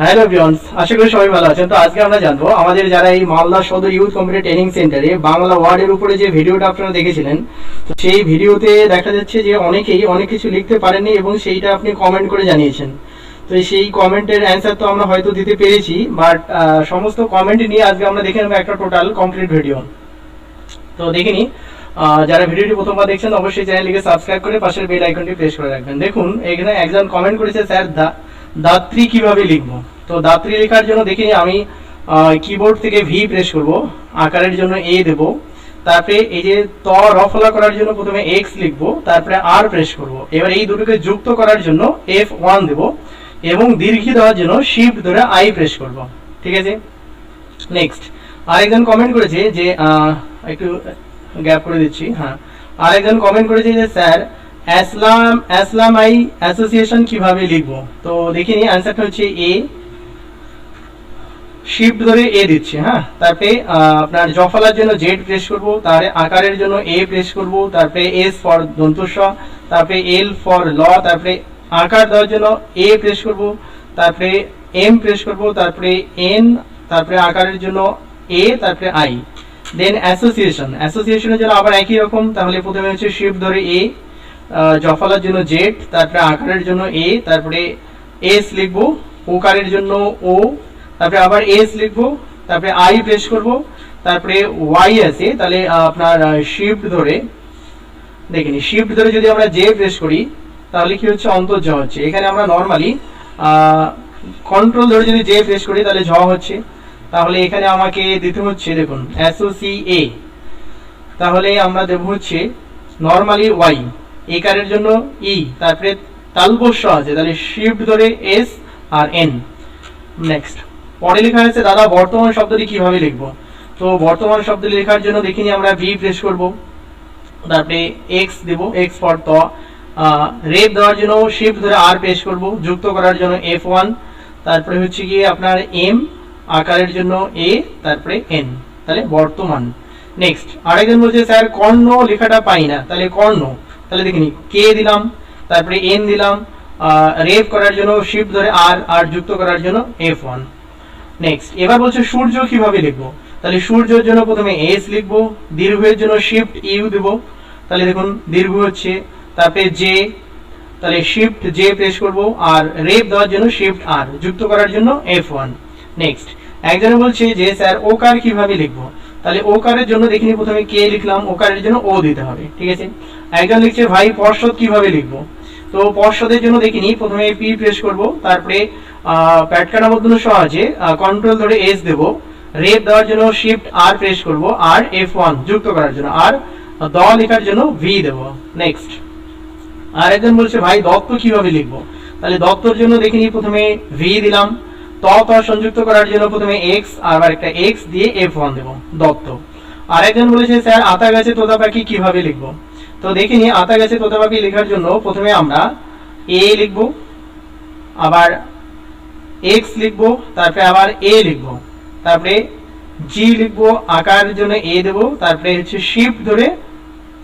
Hello viewers আশা করি সবাই ভালো আছেন। তো আজকে আমরা জানব, আমাদের যারা এই মালদা সদর ইউথ কম্পিউটার ট্রেনিং সেন্টারে বাংলা ওয়ার্ডের উপরে যে ভিডিওটা আপনারা দেখেছিলেন, তো সেই ভিডিওতে দেখা যাচ্ছে যে অনেকেই অনেক কিছু লিখতে পারেননি এবং সেইটা আপনি কমেন্ট করে জানিয়েছেন। তো সেই কমেন্টের অ্যান্সার তো আমরা হয়তো দিতে পেরেছি বাট সমস্ত কমেন্ট নিয়ে আজকে আমরা দেখে নেব একটা টোটাল কমপ্লিট ভিডিও তো দেখে নিই যারা ভিডিওটি প্রথমবার দেখছেন, অবশ্যই চ্যানেলটিকে সাবস্ক্রাইব করে পাশের বেল আইকনটি প্রেস করে রাখবেন। দেখুন, এখানে একজন কমেন্ট করেছে স্যার দা দাত্রী কীভাবে লিখব? তো দাত্রী লেখার জন্য দেখে আমি কিবোর্ড থেকে ভি প্রেস করব, আকারের জন্য এ দেব, তারপরে এই যে ত রফলা করার জন্য প্রথমে এক্স লিখব, তারপরে আর প্রেস করব, এবার এই দুটোকে যুক্ত করার জন্য এফ ওয়ান দেব, এবং দীর্ঘি দেওয়ার জন্য শিফট ধরে আই প্রেস করব, ঠিক আছে? নেক্সট আরেকজন কমেন্ট করেছে যে একটু গ্যাপ করে দিচ্ছি হ্যাঁ আরেকজন কমেন্ট করেছে যে, স্যার আসলাম আই অ্যাসোসিয়েশন কীভাবে লিখব? তো দেখিনি অ্যান্সারটা হচ্ছে এ শিফট ধরে এ দিচ্ছি হ্যাঁ? তারপরে আপনার জফলার জন্য জেড প্রেস করব, তারপরে আকারের জন্য এ প্রেস করব, তারপরে এস ফর তারপরে এল ফর ল, তারপরে আকার দেওয়ার জন্য এ প্রেস করব, তারপরে এম প্রেস করব, তারপরে এন তারপরে আকারের জন্য এ তারপরে আই দেন অ্যাসোসিয়েশন অ্যাসোসিয়েশনের জন্য আবার একই রকম, তাহলে প্রথমে হচ্ছে শিফট ধরে এ জফলার জন্য জেড, তারপরে আকারের জন্য এ, তারপরে এস লিখব ওকারের জন্য ও, তারপরে আবার এস লিখব, তারপরে আই প্রেস করব, তারপরে ওয়াই আছে তাহলে আপনার শিফট ধরে, দেখিনি শিফট ধরে যদি আমরা জে প্রেস করি, তাহলে কি হচ্ছে? অন্তর্জ হচ্ছে। এখানে আমরা নর্মালি কন্ট্রোল ধরে যদি জে প্রেস করি, তাহলে ঝ হচ্ছে। তাহলে এখানে আমাকে দিতে হচ্ছে, দেখুন এসওসি এ তাহলে আমরা দেব হচ্ছে নর্মালি ওয়াই এ কারের জন্য ই, তারপরে তালবস্য আছে, তাহলে শিফট ধরে এস আর এন নেক্সট পরে লেখা আছে, দাদা, বর্তমান শব্দটি কীভাবে লিখব? তো বর্তমান শব্দ লেখার জন্য দেখিনি, আমরা ভি প্রেস করব। তারপরে এক্স দেব এক্স ফর ত। রেপ দেওয়ার জন্য শিফট ধরে আর প্রেস করব, যুক্ত করার জন্য এফ ওয়ান তারপরে হচ্ছে গিয়ে আপনার এম আকারের জন্য এ তারপরে এন তাহলে বর্তমান। নেক্সট আরেকজন বলছে, স্যার, কর্ণ লেখাটা পাই না, তাহলে কর্ণ। তাহলে দেখিনি। কে দিলাম? তারপরে এন দিলাম। রেপ করার জন্য শিফট ধরে আর আর যুক্ত করার জন্য এফ ওয়ান নেক্সট এবার বলছে সূর্য কীভাবে লিখব? তাহলে সূর্যের জন্য প্রথমে এস লিখব, দীর্ঘের জন্য শিফট ইউ দেব। তাহলে দেখুন, দীর্ঘ হচ্ছে, তারপরে জে তাহলে শিফট জে প্রেস করব, আর রেপ দেওয়ার জন্য শিফট আর যুক্ত করার জন্য এফ ওয়ান নেক্সট একজনে বলছে যে, স্যার ওকার কীভাবে লিখব? তাহলে ওকারের জন্য দেখিনি, প্রথমে কে লিখলাম ওকারের জন্য ও দিতে হবে, ঠিক আছে? একজন লিখছে, ভাই, পর্ষদ কীভাবে লিখব? তো পর্ষদের জন্য দেখিনি, প্রথমে পি প্রেস করব, তারপরে প্যাটকাটা মধ্যে সহজে কন্ট্রোল ধরে এস দেব, রেপ দেওয়ার জন্য শিফট আর প্রেস করব আর এফ ওয়ান যুক্ত করার জন্য, আর দ লেখার জন্য ভি দেব নেক্সট আর একজন বলছে, ভাই, দত্ত কীভাবে লিখব? তাহলে দত্তর জন্য দেখিনি, প্রথমে ভি দিলাম ত সংযুক্ত করার জন্য প্রথমে এক্স আর একটা এক্স দিয়ে এফ ওয়ান দেবো, দত্ত। আরেকজন বলেছে, স্যার, আতা গাছে তোতা পাখি কীভাবে লিখব? তো দেখিনি আতা গাছে তোতা পাখি লেখার জন্য প্রথমে আমরা এ লিখব, আবার এক্স লিখব, তারপরে আবার এ লিখব, তারপরে জি লিখব, আকারের জন্য এ দেবো, তারপরে হচ্ছে শিফট ধরে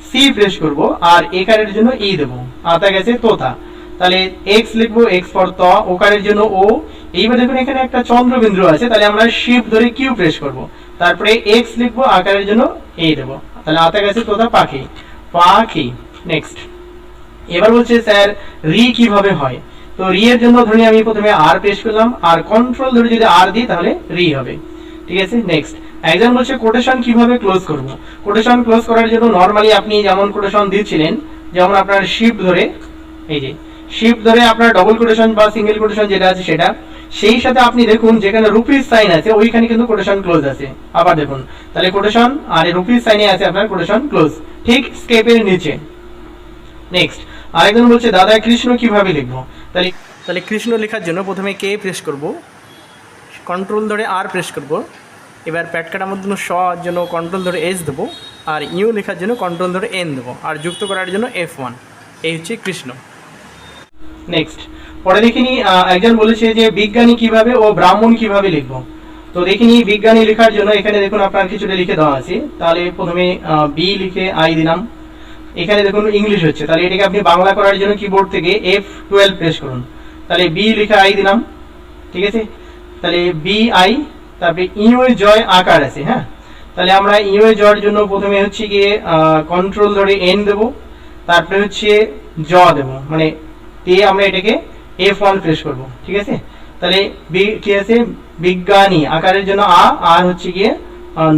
সি প্রেস করব, আর একারের জন্য ই দেব, আতা গেছে তোতা। তাহলে এক্স লিখব এক্স ফর ত, ওকারের জন্য ও এইবার দেখুন এখানে একটা চন্দ্রবিন্দু আছে, তাহলে আমরা শিফট ধরে কিউ প্রেস করব। তারপরে এক্স লিখব, আকারের জন্য এই দেব। তাহলে আতা গেছে তোতা পাখি পাখি নেক্সট এবার বলছে, স্যার, রি কীভাবে হয়? তো রি এর জন্য ধরে আমি প্রথমে আর প্রেস করলাম। আর কন্ট্রোল ধরে যদি আর দিই, তাহলে রি হবে। ঠিক আছে? নেক্সট একজন বলছে কোটেশন কীভাবে ক্লোজ করব? কোটেশন ক্লোজ করার জন্য নরমালি আপনি যেমন কোটেশন দিচ্ছিলেন, যেমন আপনার শিফট ধরে, এই যে শিফট ধরে আপনার ডবল কোটেশন বা সিঙ্গেল কোটেশন যেটা আছে সেটা সেই সাথে আপনি দেখুন যেখানে রুপিস সাইন আছে ওইখানে কিন্তু কোটেশন ক্লোজ আছে। আবার দেখুন তাহলে কোটেশন আর রুপিস সাইনে আছে আপনার কোটেশন ক্লোজ ঠিক স্কেপের নিচে। নেক্সট আরেকজন বলছে দাদা কৃষ্ণ কীভাবে লিখব? তাহলে তাহলে কৃষ্ণ লেখার জন্য প্রথমে কে প্রেস করব? কন্ট্রোল ধরে আর প্রেস করব। এবার প্যাটকাটার মধ্যে স এর জন্য কন্ট্রোল ধরে এস দেবো আর ইউ লেখার জন্য কন্ট্রোল ধরে এন দেবো আর যুক্ত করার জন্য এফ ওয়ান এই হচ্ছে কৃষ্ণ। নেক্সট পরে দেখিনি একজন বলেছে যে বিজ্ঞানী কীভাবে ও ব্রাহ্মণ কীভাবে লিখব। তো দেখিনি বিজ্ঞানী লেখার জন্য, এখানে দেখুন আপনার কিছুটা লিখে দেওয়া আছে। তাহলে প্রথমে বি লিখে আই দিলাম। এখানে দেখুন ইংলিশ হচ্ছে। তাহলে এটাকে আপনি বাংলা করার জন্য কিবোর্ড থেকে এফ টুয়েলভ প্রেস করুন। তাহলে বি লিখে আই দিলাম। ঠিক আছে? তাহলে বি আই তারপরে ইউ এ জয় আকার আছে হ্যাঁ? তাহলে আমরা ইউ এ জয়ের জন্য প্রথমে হচ্ছে গিয়ে কন্ট্রোল ধরে এন দেব। তারপরে হচ্ছে জ দেব। মানে দিয়ে আমরা এটাকে এফ ওয়ান প্রেস করব, ঠিক আছে? তাহলে বি কি আছে? বিজ্ঞানী, আকারের জন্য আ, আর হচ্ছে গিয়ে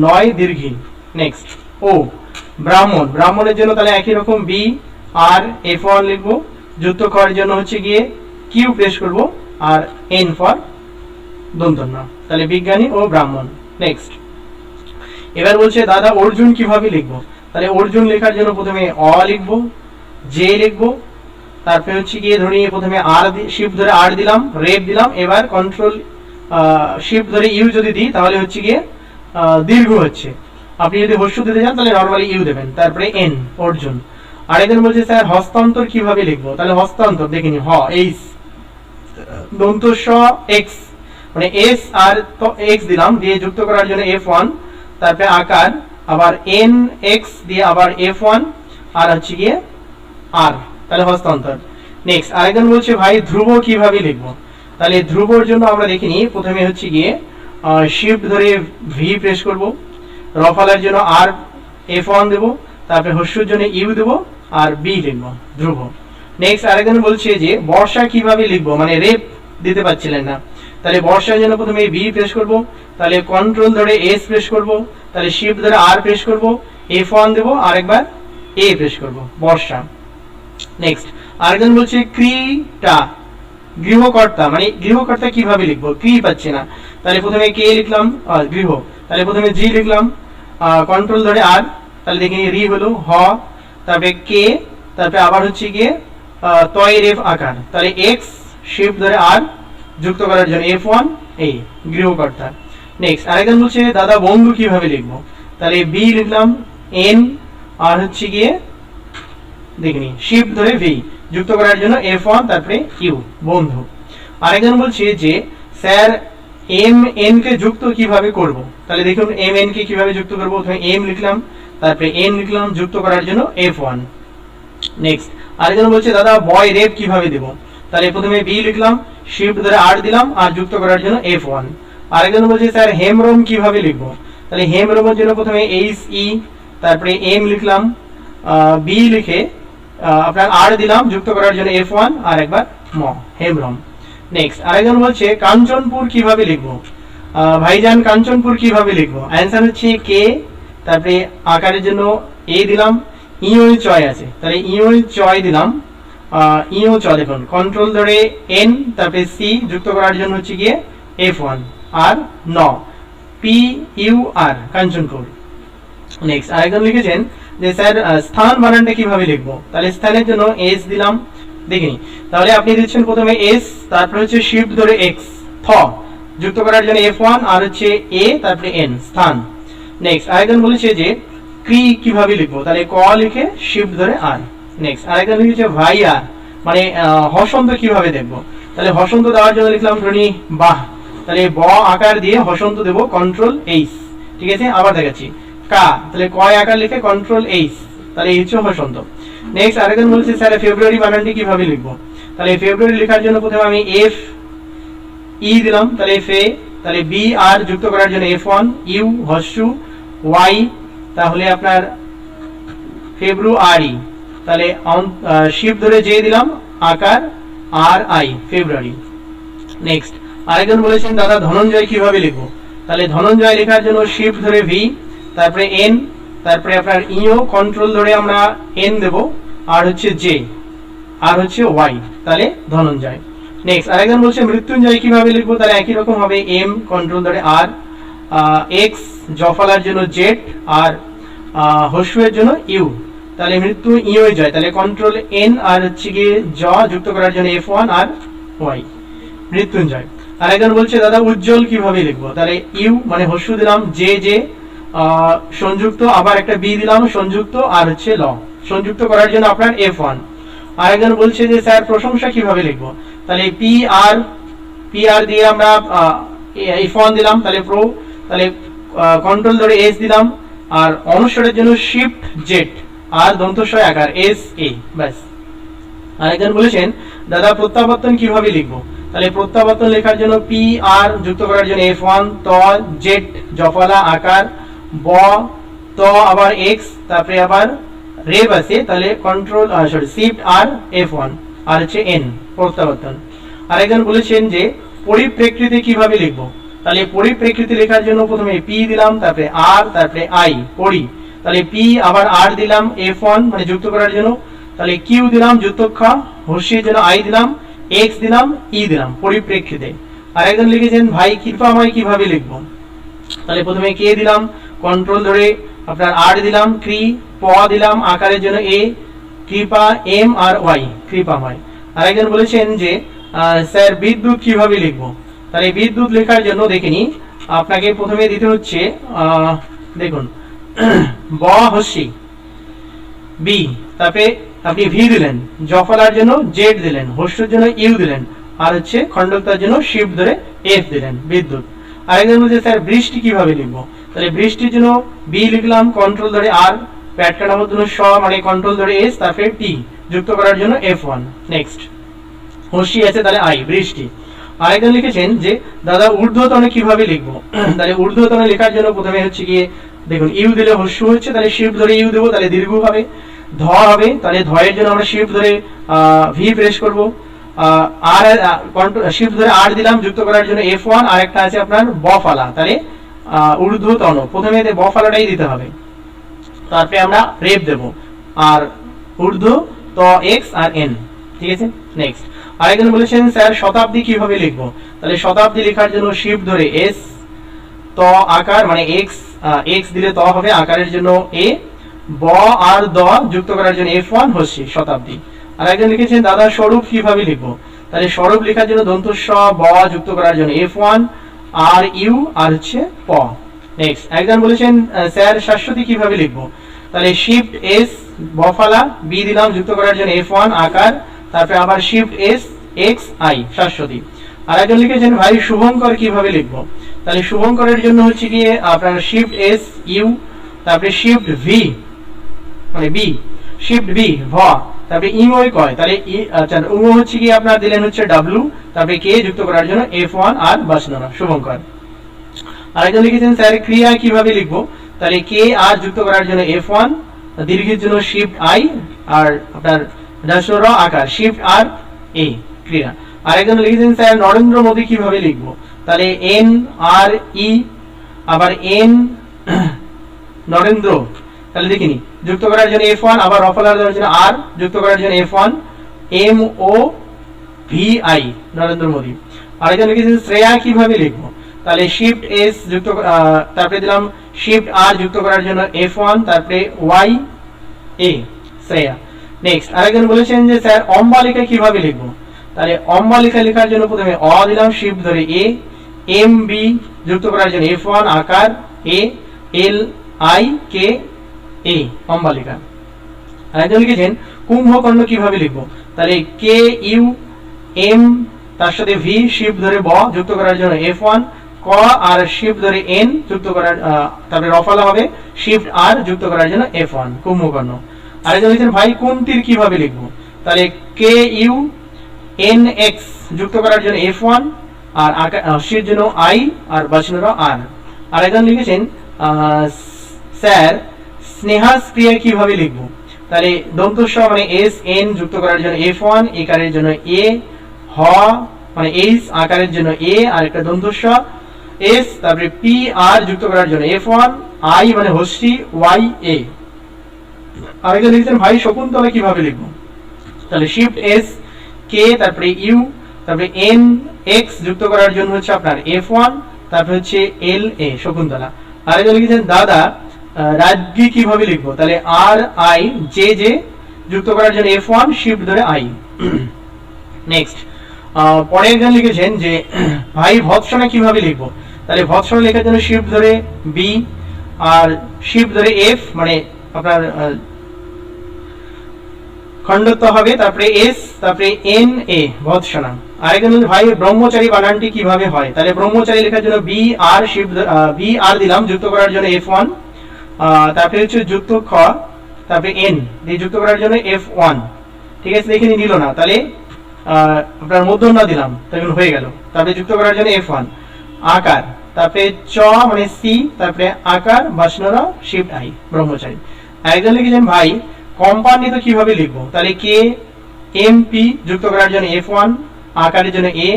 নয় দীর্ঘী নেক্সট ও ব্রাহ্মণ। ব্রাহ্মণের জন্য তাহলে একই রকম বি আর এফ ওয়ান লিখব। যুক্ত করার জন্য হচ্ছে গিয়ে কিউ প্রেস করব, আর এন ফর দন্তন্য। তাহলে বিজ্ঞানী ও ব্রাহ্মণ। নেক্সট এবার বলছে, দাদা, অর্জুন কীভাবে লিখব? তাহলে অর্জুন লেখার জন্য প্রথমে অ লিখব জে লিখব তারপরে হচ্ছে গিয়ে ধরে নিয়ে প্রথমে আর শিফট ধরে আর দিলাম রেপ দিলাম, এবার কন্ট্রোল শিফট ধরে ইউ যদি দিই, তাহলে হচ্ছে গিয়ে দীর্ঘ হচ্ছে। আপনি যদি হস্য দিতে চান, তাহলে নর্মালি ইউ দেবেন, তারপরে এন অর্জুন। আরেকজন বলছে স্যার হস্তান্তর কীভাবে লিখব? তাহলে হস্তান্তর দেখিনি হ এইস দন্ত এক্স মানে এস আর তো এক্স দিলাম, দিয়ে যুক্ত করার জন্য এফ ওয়ান তারপরে আকার, আবার এন এক্স দিয়ে আবার এফ ওয়ান আর হচ্ছে গিয়ে আর তাহলে হস্তান্তর। নেক্সট আরেকজন বলছে, ভাই, ধ্রুব কীভাবে লিখব? তাহলে ধ্রুবর জন্য আমরা দেখিনি প্রথমে হচ্ছে গিয়ে শিফট ধরে ভি প্রেস করব, রফালার জন্য আর এফ ওয়ান দেবো, তারপরে হস্যর জন্য ইউ দেবো, আর বি লিখব, ধ্রুব। নেক্সট আরেকজন বলছে যে, বর্ষা কীভাবে লিখব? মানে রেপ দিতে পারছিলেন না। তাহলে বর্ষার জন্য প্রথমে বি প্রেস করব, তাহলে কন্ট্রোল ধরে এস প্রেস করব, তাহলে শিফট ধরে আর প্রেস করব এফ ওয়ান দেবো, আরেকবার এ প্রেস করব, বর্ষা। নেক্সট আরেকজন বলছে ক্রিটা, গৃহকর্তা মানে গৃহকর্তা কীভাবে ক্রি পাচ্ছি না। তাহলে প্রথমে কে লিখলাম? গৃহ। তাহলে প্রথমে জি লিখলাম। কন্ট্রোল ধরে আর, তাহলে দেখে রি হলো হ, তারপরে কে, তারপরে আবার হচ্ছে গিয়ে রেফ আকার। তাহলে এক্স শিফট ধরে আর, যুক্ত করার জন্য এফ ওয়ান এই গৃহকর্তা। নেক্সট আরেকজন বলছে, দাদা, বন্ধু কীভাবে লিখব? তাহলে বি লিখলাম, এন, আর হচ্ছে গিয়ে দেখিনি। শিফট ধরে ভি, যুক্ত করার জন্য এফ ওয়ান, তারপরে ইউ বন্ধু। আরেকজন বলছে যে, স্যার, এম এন কে যুক্ত কীভাবে করব? তাহলে দেখুন, এম এন কে কীভাবে যুক্ত করব? প্রথমে এম লিখলাম, তারপরে এন লিখলাম, যুক্ত করার জন্য এফ ওয়ান। নেক্সট, আরেকজন বলছে, দাদা, বয় রেপ কীভাবে দেব? তাহলে প্রথমে বি লিখলাম শিফট ধরে আর দিলাম, আর যুক্ত করার জন্য এফ ওয়ান। আরেকজন বলছে, স্যার হেমরোম কীভাবে লিখব? তাহলে হেমরোমের জন্য প্রথমে এইচ ই, তারপরে এম লিখলাম বি লিখে আপনার আর দিলাম, যুক্ত করার জন্য এফ ওয়ান আর একবার ম হেমরম নেক্সট আরেকজন বলছে, কাঞ্চনপুর কীভাবে লিখব? ভাইজান, কাঞ্চনপুর কীভাবে লিখব? অ্যান্সার হচ্ছে কে তারপরে আকারের জন্য এ দিলাম ইও চয় আছে। তাহলে ইও চয় দিলাম ইও চ দেখুন কন্ট্রোল ধরে এন তারপরে সি যুক্ত করার জন্য হচ্ছে গিয়ে এফ ওয়ান আর ন P U R Kanchanpur. Next আরেকজন লিখেছেন যে স্যার স্থান বানানটা কীভাবে লিখব? তাহলে স্থানের জন্য এস দিলাম, দেখিনি। তাহলে আপনি দিচ্ছেন প্রথমে এস তারপরে হচ্ছে শিফট ধরে এক্স থ। যুক্ত করার জন্য এফ ওয়ান আর হচ্ছে এ তারপরে এন স্থান। নেক্সট আরেকজন বলেছে যে ক্রি কীভাবে লিখব? তাহলে ক লিখে শিফট ধরে আর নেক্সট আরেকজন লিখেছে ভাই আর মানে হসন্ত কীভাবে দেখব? তাহলে হসন্ত দেওয়ার জন্য লিখলাম ধরি বাহ। তাহলে ব আকার দিয়ে হসন্ত দেবো কন্ট্রোল এইচ ঠিক আছে? আবার দেখাচ্ছি। তাহলে কয় আকার লিখে কন্ট্রোল এইচ তাহলে এই হচ্ছে হসন্ত নেক্সট আরেকজন বলছে, স্যার ফেব্রুয়ারি বানানটি কীভাবে তাহলে ফেব্রুয়ারি লেখার জন্য প্রথমে আমি এফ ই দিলাম, তাহলে তাহলে বি আর যুক্ত করার জন্য এফ ওয়ান ইউ হস্যু ওয়াই তাহলে আপনার ফেব্রুয়ারি তাহলে শিফট ধরে যে দিলাম, আকার আর আই ফেব্রুয়ারি নেক্সট আরেকজন বলেছেন, দাদা, ধনঞ্জয় কীভাবে লিখব? তাহলে ধনঞ্জয় লেখার জন্য শিফট ধরে ভি তারপরে এন তারপরে আপনার ইও কন্ট্রোল ধরে আমরা এন দেব, আর হচ্ছে জে আর হচ্ছে ওয়াই তাহলে ধনঞ্জয়। নেক্সট আরেকজন বলছে মৃত্যুঞ্জয় কীভাবে লিখব? তাহলে একই রকম হবে এম কন্ট্রোল ধরে আর এক্স জফলার জন্য জেড আর হস্যের জন্য ইউ তাহলে মৃত্যু ইউ জয় তাহলে কন্ট্রোল এন আর হচ্ছে গিয়ে জ যুক্ত করার জন্য এফ ওয়ান আর ওয়াই মৃত্যুঞ্জয়। আরেকজন বলছে, দাদা, উজ্জ্বল কীভাবে লিখব? তাহলে ইউ মানে হস্য দিলাম জে জে সংযুক্ত, আবার একটা বি দিলাম, সংযুক্ত আর হচ্ছে ল সংযুক্ত করার জন্য আপনার এফ ওয়ান আরেকজন বলছে যে, স্যার, প্রশংসা কীভাবে লিখব? তাহলে পি আর পি আর দিয়ে আমরা এফ ওয়ান দিলাম, তাহলে প্রো তাহলে কন্ট্রোল ধরে এস দিলাম, আর অনুসরের জন্য শিফট জেড আর দন্তস্বয় আকার এস এ ব্যাস। আরেকজন বলেছেন, দাদা, প্রত্যাবর্তন কীভাবে লিখব? তাহলে প্রত্যাবর্তন লেখার জন্য পি আর যুক্ত করার জন্য এফ ওয়ান ত জেড জফলা, আকার ব, ত, আবার এক্স তারপরে আবার রেব আছে, তাহলে কন্ট্রোল সরি শিফট আর এফ ওয়ান আর হচ্ছে এন প্রত্যাবর্তন। আরেকজন বলেছেন যে পরিপ্রেক্ষিতে কীভাবে লিখব? তাহলে পরিপ্রেক্ষিতে লেখার জন্য প্রথমে পি দিলাম, তারপরে আর তারপরে আই পরি তাহলে পি আবার আর দিলাম এফ ওয়ান মানে যুক্ত করার জন্য। তাহলে কিউ দিলাম, যুক্তক্ষা, হর্ষির জন্য আই দিলাম এক্স দিলাম ই দিলাম, পরিপ্রেক্ষিতে। আরেকজন লিখেছেন, ভাই কৃপাময় কীভাবে লিখব? তাহলে প্রথমে কে দিলাম কন্ট্রোল ধরে আপনার আর দিলাম ক্রি প দিলাম, আকারের জন্য A Kripa M R Y কৃপা হয় আর একজন বলেছেন যে স্যার, বিদ্যুৎ কীভাবে লিখব? তাহলে বিদ্যুৎ লেখার জন্য দেখিনি আপনাকে প্রথমে দিতে হচ্ছে দেখুন, ব হস্যি বি তারপরে আপনি ভি দিলেন জফলার জন্য জেড দিলেন, হস্যের জন্য ইউ দিলেন, আর হচ্ছে খণ্ডকতার জন্য শিফট ধরে এফ দিলেন, বিদ্যুৎ। আরেকজন বলছে, স্যার, বৃষ্টি কীভাবে লিখব? তাহলে বৃষ্টির জন্য বি লিখলাম কন্ট্রোল ধরে আর প্যাট জন্য স মানে কন্ট্রোল ধরে এস তারপরে টি যুক্ত করার জন্য এফ ওয়ান নেক্সট হসি আছে, তাহলে আই বৃষ্টি। আরেকজন লিখেছেন যে, দাদা, ঊর্ধ্বতনে কীভাবে লিখব? তাহলে ঊর্ধ্বতনে লেখার জন্য প্রথমে হচ্ছে গিয়ে, দেখুন ইউ দিলে হচ্ছে, তাহলে শিফট ধরে ইউ দেবো, তাহলে দীর্ঘ হবে। ধ হবে, তাহলে ধয়ের জন্য আমরা শিফট ধরে ভি প্রেস করব। আর শিফট ধরে আর দিলাম, যুক্ত করার জন্য এফ ওয়ান আর একটা আছে আপনার বফালা তাহলে ঊর্ধ্বতন প্রথমে এতে বফালাটাই দিতে হবে। তারপরে আমরা রেপ দেব। আর ঊর্ধ্ব ত এক্স আর এন। ঠিক আছে? নেক্সট আরেকজন বলেছেন, স্যার, শতাব্দী কীভাবে লিখব? তাহলে শতাব্দী লেখার জন্য শিফট ধরে এস ত, আকার মানে এক্স এক্স দিলে ত হবে আকারের জন্য এ ব আর দ যুক্ত করার জন্য এফ ওয়ান হচ্ছে শতাব্দী। আর একজন লিখেছেন, দাদা, স্বরূপ কীভাবে লিখব? তাহলে স্বরূপ লেখার জন্য দন্ত স ব যুক্ত করার জন্য এফ ওয়ান আর ইউ আর হচ্ছে প। নেক্সট একজন বলেছেন স্যার শাশ্বতী কীভাবে লিখব? তাহলে শিফট এস বফালা বি দিলাম, যুক্ত করার জন্য এফ ওয়ান আকার, তারপরে আবার shift S X I Shashwati. আর একজন লিখেছেন, ভাই, শুভঙ্কর কীভাবে লিখব? তাহলে শুভঙ্করের জন্য হচ্ছে গিয়ে আপনার শিফট এস ইউ তারপরে শিফট ভি মানে বি শিফট বি ভ। তারপরে ইমোই কয়? তাহলে ই আচ্ছা উমো হচ্ছে কি আপনার দিলেন হচ্ছে ডাব্লু তারপরে কে যুক্ত করার জন্য? এফ ওয়ান আর বাসনা শুভঙ্কর। আরেকজন লিখেছেন, স্যার, ক্রিয়া কীভাবে লিখব? তাহলে কে আর যুক্ত করার জন্য এফ ওয়ান দীর্ঘের জন্য শিফট আই আর আপনার ডাসর আকার শিফট আর এ ক্রিয়া। আরেকজন লিখেছেন, স্যার, নরেন্দ্র মোদী কীভাবে লিখব? তাহলে এন আর ই আবার এন নরেন্দ্র তাহলে দেখিনি। যুক্ত করার জন্য এফ ওয়ান আবার রফলার দেওয়ার জন্য আর যুক্ত করার জন্য F one M O V I Narendra Modi. আরেকজন লিখেছেন শ্রেয়া কীভাবে লিখব? তাহলে শিফট এস যুক্ত তারপরে দিলাম শিফট আর যুক্ত করার জন্য এফ ওয়ান তারপরে ওয়াই এ শ্রেয়া। নেক্সট আরেকজন বলেছেন যে, স্যার, অম্বালিকা কীভাবে লিখব? তাহলে অম্বালিকা লেখার জন্য প্রথমে অ দিলাম শিফট ধরে এ এম বি যুক্ত করার জন্য এফ ওয়ান আকার এ এল আই কে এ অম্বালিকা। আরেকজন লিখেছেন, কুম্ভকর্ণ কীভাবে লিখব? তাহলে কে ইউ এম তার সাথে ভি ধরে ব যুক্ত করার জন্য এফ ওয়ান ক আর শিফট ধরে এন যুক্ত করার তারপরে রফালা হবে শিফট আর যুক্ত করার জন্য এফ ওয়ান কুম্ভকর্ণ। আরেকজন ভাই, কুন্তির কীভাবে লিখব? তাহলে কে ইউ এন এক্স যুক্ত করার জন্য এফ ওয়ান আর শির জন্য আই আর বাসনের আর আরেকজন লিখেছেন স্যার স্নেহাস ক্রিয়া কীভাবে লিখব? তাহলে দন্তস্ব মানে এস এন যুক্ত করার জন্য এফ ওয়ান একারের জন্য এ হ মানে আকারের জন্য এ আর একটা এস তারপরে পি আর যুক্ত করার জন্য এফ ওয়ান আই মানে ওয়াই এ লিখছেন, ভাই, শকুন্তলা কীভাবে লিখব? তাহলে শিফট এস কে তারপরে ইউ তারপরে এন এক্স যুক্ত করার জন্য হচ্ছে আপনার এফ ওয়ান তারপরে হচ্ছে এল এ শকুন্তলা। আরেকজন লিখেছেন, দাদা রাজ্ঞী কীভাবে লিখব? তাহলে আর আই জে জে যুক্ত করার জন্য এফ ওয়ান শিফট ধরে আই নেক্সট পরে একজন লিখেছেন যে, ভাই, ভৎসনা কীভাবে লিখব? তাহলে ভৎসনা লেখার জন্য শিফট ধরে বি আর শিফট ধরে এফ মানে আপনার খণ্ডত্ব হবে, তারপরে এস তারপরে এন এ ভৎসনা। আরেকজন ভাই, ব্রহ্মচারী বানানটি কীভাবে হয়? তাহলে ব্রহ্মচারী লেখার জন্য B R shift B R দিলাম, যুক্ত করার জন্য এফ ওয়ান তারপরে হচ্ছে যুক্ত খ, তারপরে এন দিয়ে যুক্ত করার জন্য এফ ওয়ান ঠিক আছে এখানে নিল না, তাহলে আপনার মূর্ধন্য দিলাম তখন হয়ে গেল। তারপরে যুক্ত করার জন্য এফ ওয়ান আকার, তারপরে চ মানে সি তারপরে আকার, বাসনরা শিফট আই ব্রহ্মচারী। একজন লিখেছেন, ভাই কোম্পানি তো কীভাবে লিখব? তাহলে কে এম পি যুক্ত করার জন্য এফ ওয়ান আকারের জন্য এ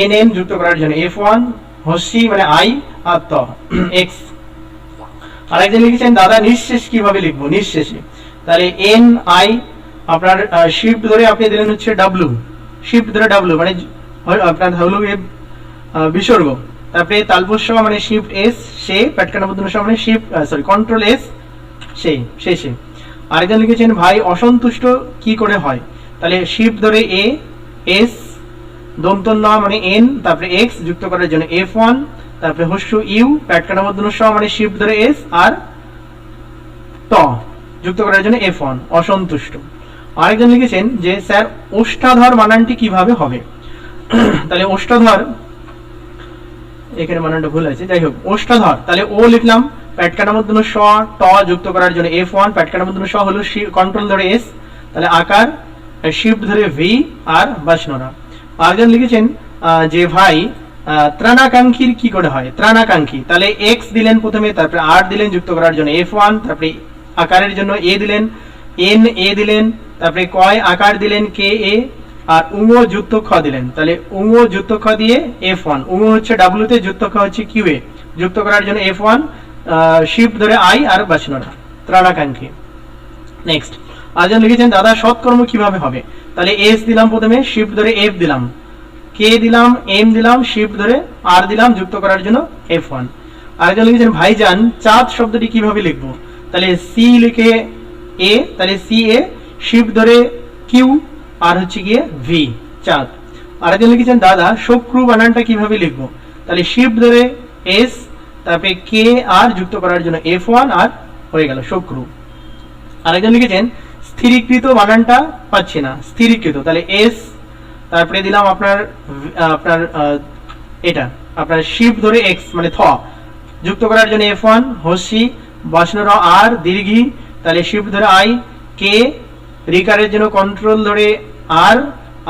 এন এম যুক্ত করার জন্য এফ ওয়ান হস্যি মানে আই আর ত। এক্স আরেকজন লিখেছেন, দাদা, নিঃশেষ কীভাবে লিখব? নিঃশেষে। তাহলে এন আই আপনার শিফট ধরে আপনি দিলেন হচ্ছে ডাব্লু শিফট ধরে ডাব্লু মানে আপনার ডাব্লু এ বিসর্গ। তারপরে তালপুষ্য মানে শিফট এস সে প্যাটকানা বদল মানে শিফট সরি কন্ট্রোল এস সে, শেষে। আরেকজন লিখেছেন, ভাই, অসন্তুষ্ট কি করে হয়? তাহলে শিফট ধরে এ এস দন্তন্য মানে এন তারপরে এক্স যুক্ত করার জন্য এফ ওয়ান তারপরে হস্য ইউ প্যাটকানা বদল মানে শিফট ধরে এস আর ত, যুক্ত করার জন্য এফ ওয়ান, অসন্তুষ্ট। আরেকজন লিখেছেন যে, স্যার, ওষ্ঠাধর বানানটি কীভাবে হবে? তাহলে ওষ্ঠাধর, এখানে বানানটা ভুল আছে, যাই হোক, ওষ্ঠাধর, তাহলে ও লিখলাম প্যাটকানার মধ্যে স, ট যুক্ত করার জন্য এফ ওয়ান প্যাটকানার মধ্যে স হলো কন্ট্রোল ধরে এস, তাহলে আকার শিফট ধরে ভি আর বাসনরা। আরেকজন লিখেছেন যে ভাই ত্রাণাকাঙ্ক্ষীর কি করে হয়? ত্রাণাকাঙ্ক্ষী। তাহলে এক্স দিলেন প্রথমে, তারপরে আর দিলেন যুক্ত করার জন্য এফ ওয়ান তারপরে আকারের জন্য এ দিলেন এন এ দিলেন, তারপরে কয় আকার দিলেন কে এ আর উঙ যুক্ত খ দিলেন। তাহলে উঙ যুক্ত খ দিয়ে এফ ওয়ান উঙ হচ্ছে ডাব্লু তে যুক্ত খ হচ্ছে কিউ এ যুক্ত করার জন্য এফ ওয়ান শিফট ধরে আই আর বাসনরা ত্রাণাকাঙ্ক্ষী। নেক্সট আরেকজন লিখেছেন, দাদা, সৎকর্ম কীভাবে হবে? তাহলে এস দিলাম প্রথমে শিফট ধরে এফ দিলাম। কে দিলাম, এম দিলাম শিফট ধরে আর দিলাম যুক্ত করার জন্য এফ ওয়ান আরেকজন লিখেছেন ভাইজান, চাঁদ শব্দটি কীভাবে লিখব? তাহলে সি লিখে এ তাহলে সি এ শিফট ধরে কিউ আর হচ্ছে গিয়ে ভি চাঁদ। আরেকজন লিখেছেন, দাদা শক্রু বানানটা কীভাবে লিখব? তাহলে শিফট ধরে এস তারপরে কে আর যুক্ত করার জন্য এফ ওয়ান আর হয়ে গেল শক্রু আরেকজন লিখেছেন, স্থিরীকৃত বানানটা পাচ্ছি না। স্থিরীকৃত, তাহলে এস তারপরে দিলাম আপনার আপনার এটা, আপনার শিফট ধরে এক্স মানে থ। যুক্ত করার জন্য এফ ওয়ান হসি বসনর আর দীর্ঘি, তাহলে শিফট ধরে আই কে রিকারের জন্য কন্ট্রোল ধরে আর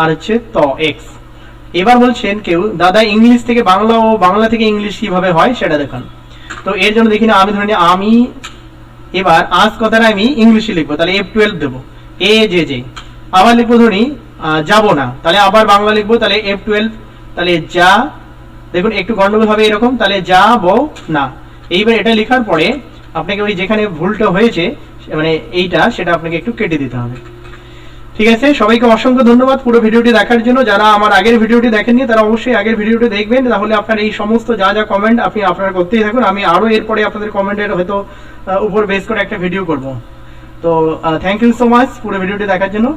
আর হচ্ছে ত এক্স এবার বলছেন কেউ, দাদা, ইংলিশ থেকে বাংলা ও বাংলা থেকে ইংলিশ কীভাবে হয় সেটা দেখান। তো এর জন্য দেখি না, আমি ধরে নিই, আমি, এবার আজ কথাটা আমি ইংলিশে লিখব, তাহলে এফ টুয়েলভ দেবো। এ জে জে আবার লিখব ধরি যাব না। তাহলে আবার বাংলা লিখব, তাহলে এফ টুয়েলভ তাহলে যা, দেখুন, একটু গন্ডগোল হবে এরকম, তাহলে যা বো না। এইবার এটা লেখার পরে আপনাকে ওই যেখানে ভুলটা হয়েছে মানে এইটা, সেটা আপনাকে একটু কেটে দিতে হবে। ঠিক আছে? সবাইকে অসংখ্য ধন্যবাদ পুরো ভিডিওটি দেখার জন্য। যারা আমার আগের ভিডিওটি দেখেননি, তারা অবশ্যই আগের ভিডিওটি দেখবেন। তাহলে আপনার এই সমস্ত যা যা কমেন্ট আপনি আপনারা করতেই থাকুন। আমি আরও এরপরে আপনাদের কমেন্টের হয়তো উপর বেস করে একটা ভিডিও করব। তো থ্যাংক ইউ সো মাচ পুরো ভিডিওটি দেখার জন্য।